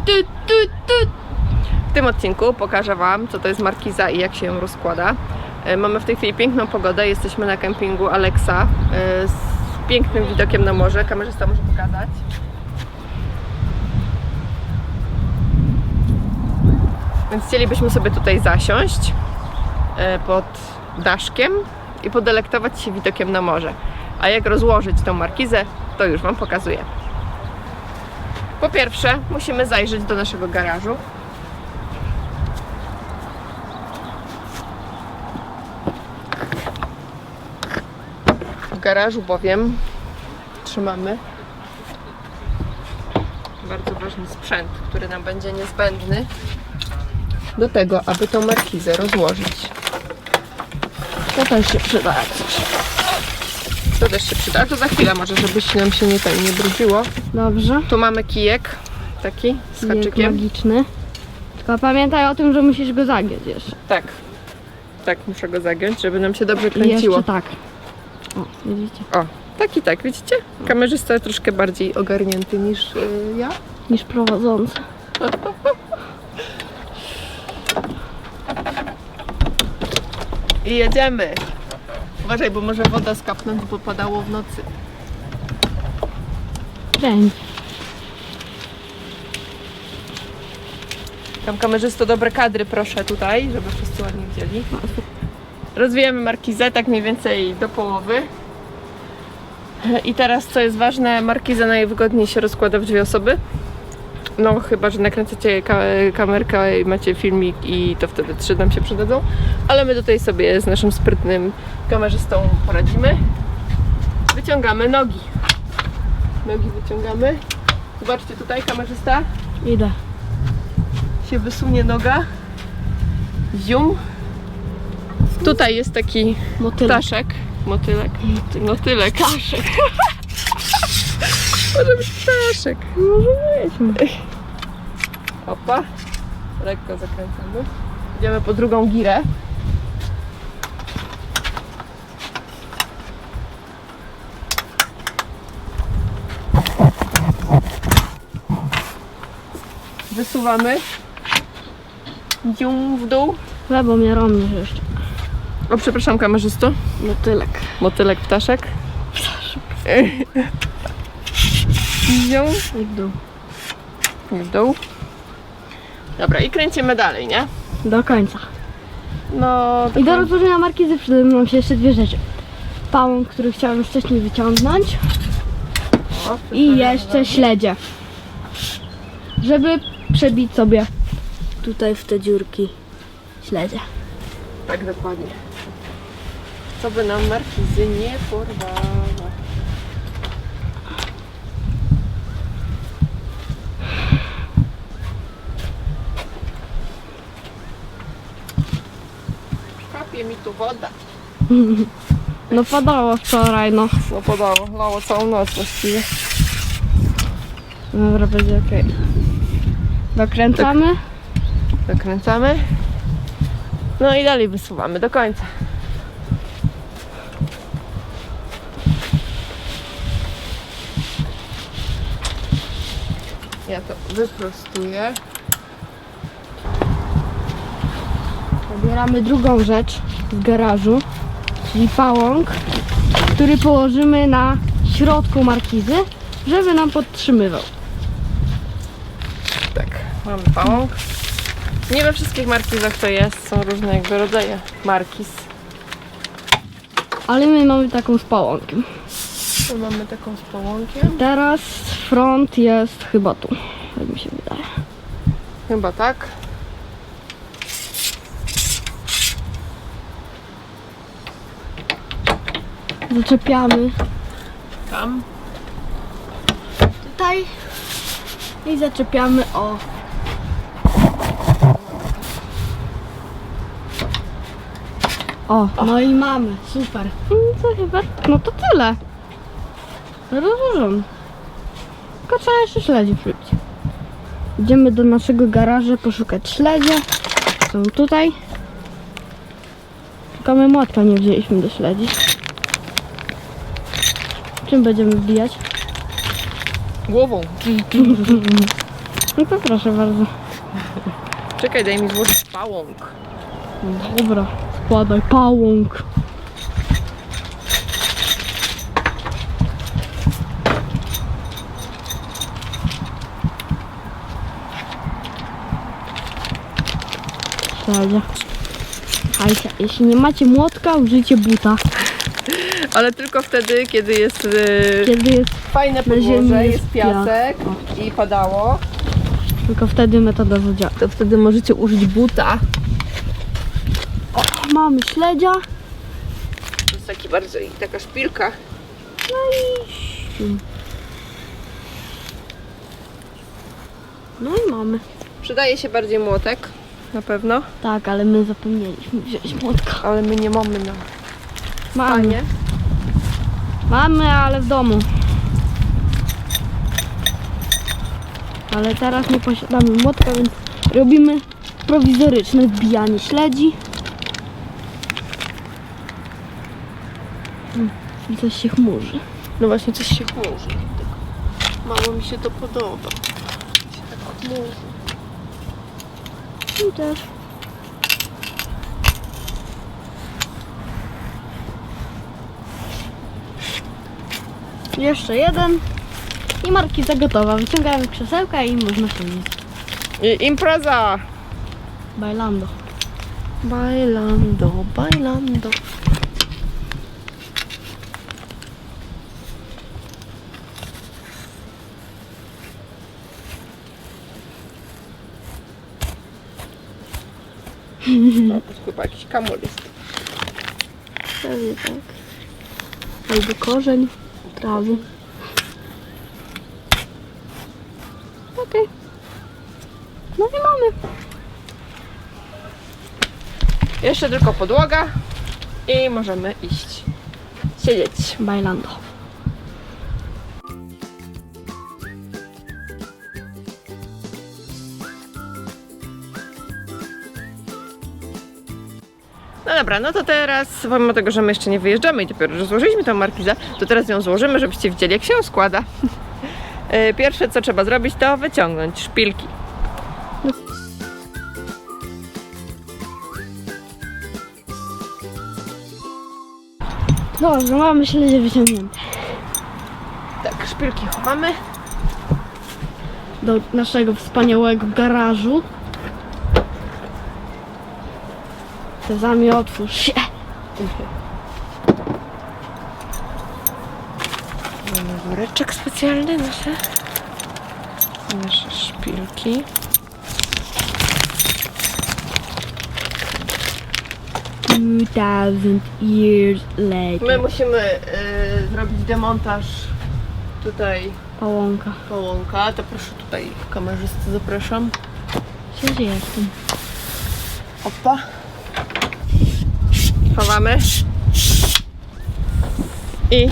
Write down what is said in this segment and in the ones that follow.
ty, ty, ty. W tym odcinku pokażę Wam, co to jest markiza i jak się ją rozkłada. E, Mamy w tej chwili piękną pogodę, jesteśmy na kempingu Alexa e, z pięknym widokiem na morze. Kamerzysta może pokazać. Więc chcielibyśmy sobie tutaj zasiąść e, pod daszkiem i podelektować się widokiem na morze. A jak rozłożyć tą markizę, to już Wam pokazuję. Po pierwsze, musimy zajrzeć do naszego garażu. W garażu bowiem trzymamy bardzo ważny sprzęt, który nam będzie niezbędny do tego, aby tą markizę rozłożyć. To też się przyda. To też się przyda, ale to za chwilę może, żebyś nam się nie, nie brudziło. Dobrze. Tu mamy kijek taki z haczykiem. magiczny. Tylko pamiętaj o tym, że musisz go zagiąć jeszcze. Tak. Tak, muszę go zagiąć, żeby nam się dobrze I kręciło. jeszcze tak. O, widzicie? O, tak i tak, widzicie? Kamerzysta troszkę bardziej ogarnięty niż y, ja. Niż prowadzący. I jedziemy. Uważaj, bo może woda skapnąć, bo padało w nocy. Dzień. Tam kamerzysto dobre kadry proszę tutaj, żeby wszyscy ładnie widzieli. Rozwijamy markizę tak mniej więcej do połowy. I teraz co jest ważne, markizę najwygodniej się rozkłada w dwie osoby. No chyba, że nakręcacie ka- kamerkę i macie filmik i to wtedy trzy nam się przydadzą. Ale my tutaj sobie z naszym sprytnym kamerzystą poradzimy. Wyciągamy nogi. Nogi wyciągamy. Zobaczcie tutaj kamerzysta Idę. się wysunie noga. Zium. Tutaj jest taki Motylek. ptaszek. Motylek. Moty- Motylek. Ptaszek. Może być ptaszek. Może być. Opa. Lekko zakręcamy. Idziemy po drugą girę. Wysuwamy. Zium w dół. Lebo mnie jeszcze. O, przepraszam, kamerzysto. Motylek. Motylek, ptaszek. Zium I w dół. i w dół. Dobra, i kręcimy dalej, nie? Do końca. No, I do rozłożenia markizy przydają nam się jeszcze dwie rzeczy. Pałąk, który chciałem wcześniej wyciągnąć. O, I jeszcze śledzie. Żeby przebić sobie tutaj w te dziurki śledzie. Tak, dokładnie. Co by nam markizy nie porwała. Kapie mi tu woda. No padało wczoraj, no. No podało, lało całą noc właściwie. Dobra, będzie ok. Dokręcamy. Dokręcamy. No i dalej wysuwamy do końca. Ja to wyprostuję. Zabieramy drugą rzecz z garażu, czyli pałąk, który położymy na środku markizy, żeby nam podtrzymywał. Tak, mamy pałąk. Nie we wszystkich markizach to jest, są różne jakby rodzaje markiz. Ale my mamy taką z pałąkiem. Tu mamy taką z pałąkiem. Teraz front jest chyba tu, jak mi się wydaje. Chyba tak. Zaczepiamy Tam. tutaj i zaczepiamy o O, no i mamy, super. Mm, Co chyba? No to tyle. Rozłożony. Tylko trzeba jeszcze śledzie przybić. Idziemy do naszego garażu poszukać śledzie. Są tutaj. Tylko my młotka nie wzięliśmy do śledzi. Czym będziemy wbijać? Głową. No to proszę bardzo. Czekaj, daj mi złożyć pałąk. Dobra, składaj pałąk. Słuchajcie. Słuchajcie, jeśli nie macie młotka, użyjcie buta. Ale tylko wtedy, kiedy jest y, Kiedy jest fajne ziemi podłoże, jest jest piasek i padało, tylko wtedy metoda zadziała. to wtedy możecie użyć buta. O, mamy śledzia. To jest taki bardzo, i taka szpilka. No i mamy. Przydaje się bardziej młotek, na pewno, Tak, ale my zapomnieliśmy wziąć młotka. ale my nie mamy na Mamy. stanie. Mamy, ale w domu. Ale teraz nie posiadamy młotka, więc robimy prowizoryczne wbijanie śledzi. Mm, I coś się chmurzy. No właśnie coś się chmurzy. Mało mi się to podoba. Się tak chmurzy. I też. Jeszcze jeden. I markiza gotowa. Wyciągamy krzesełka i można siedzieć. I impreza! Bailando. Bailando, bailando. No, to chyba jakiś kamul jest. Pewnie tak. Albo korzeń trawy. Okej. No i mamy. Jeszcze tylko podłoga i możemy iść siedzieć. Bailando. No dobra, no to teraz, pomimo tego, że my jeszcze nie wyjeżdżamy i dopiero że złożyliśmy tą markizę, to teraz ją złożymy, żebyście widzieli, jak się ją składa. E, Pierwsze, co trzeba zrobić, to wyciągnąć szpilki. Dobrze, mamy śledzie wyciągnięte. Tak, szpilki chowamy. Do naszego wspaniałego garażu. Sezamie, otwórz się. Mamy woreczek specjalny, nasze, nasze szpilki. Two thousand years later. My musimy y, zrobić demontaż tutaj Pałąka. połąka, to proszę tutaj kamerzysty zapraszam. Gdzie jestem? Opa. Chowamy. I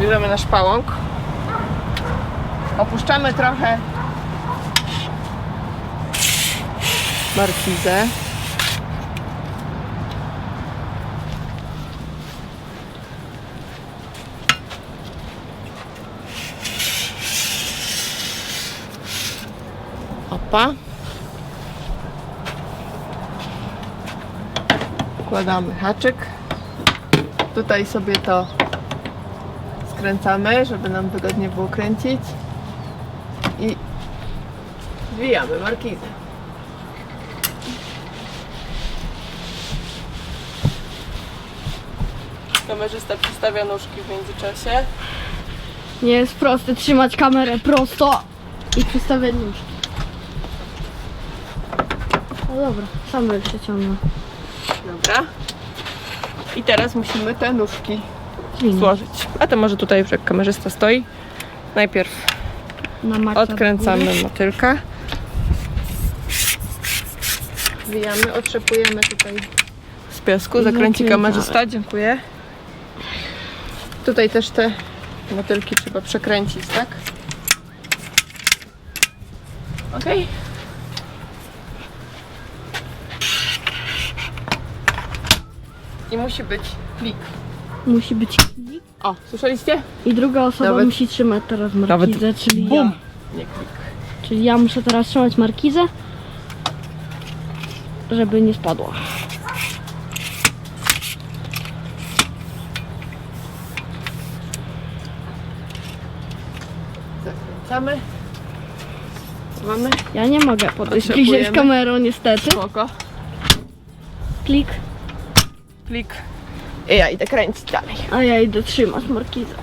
bierzemy nasz pałąk. Opuszczamy trochę markizę. Opa. Wkładamy haczyk. Tutaj sobie to skręcamy, żeby nam wygodnie było kręcić. I zwijamy markizę. Kamerzysta przystawia nóżki w międzyczasie. Nie jest proste trzymać kamerę prosto i przystawiać nóżki. No dobra, sam bym przeciągnął. Dobra. I teraz musimy te nóżki Zwinąć. złożyć. A to może tutaj, jak kamerzysta stoi. Najpierw odkręcamy motylka. Zwijamy, otrzepujemy tutaj z piasku. Zakręci kamerzysta, dziękuję. Tutaj też te motylki trzeba przekręcić, tak? Ok. I musi być klik. Musi być klik. O, słyszeliście? I druga osoba Nawet- musi trzymać teraz markizę, czyli Bum! ja. Nie klik. Czyli ja muszę teraz trzymać markizę, żeby nie spadła. Zakręcamy. Mamy. Ja nie mogę podejść Potrzebujemy. bliżej z kamerą niestety. Spoko. Klik, Klik. I ja idę kręcić dalej. a ja idę trzymać markizę.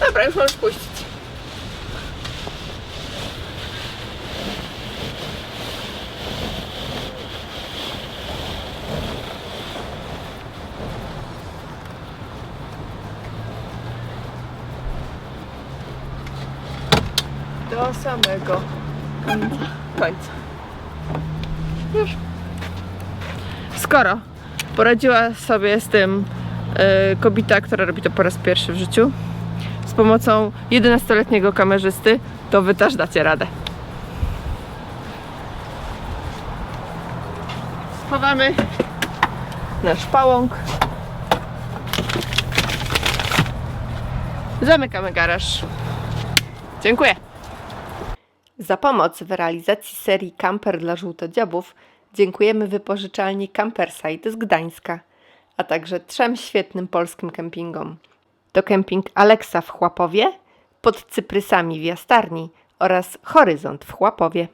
Dobra, już możesz puścić. Do samego Końca. końca. Skoro poradziła sobie z tym e, kobieta, która robi to po raz pierwszy w życiu, z pomocą 11-letniego kamerzysty, to wy też dacie radę. Schowamy nasz pałąk. Zamykamy garaż. Dziękuję. Za pomoc w realizacji serii Camper dla żółtodziobów dziękujemy wypożyczalni Campersite z Gdańska, a także trzem świetnym polskim kempingom. To kemping Aleksa w Chłapowie, pod Cyprysami w Jastarni oraz Horyzont w Chłapowie.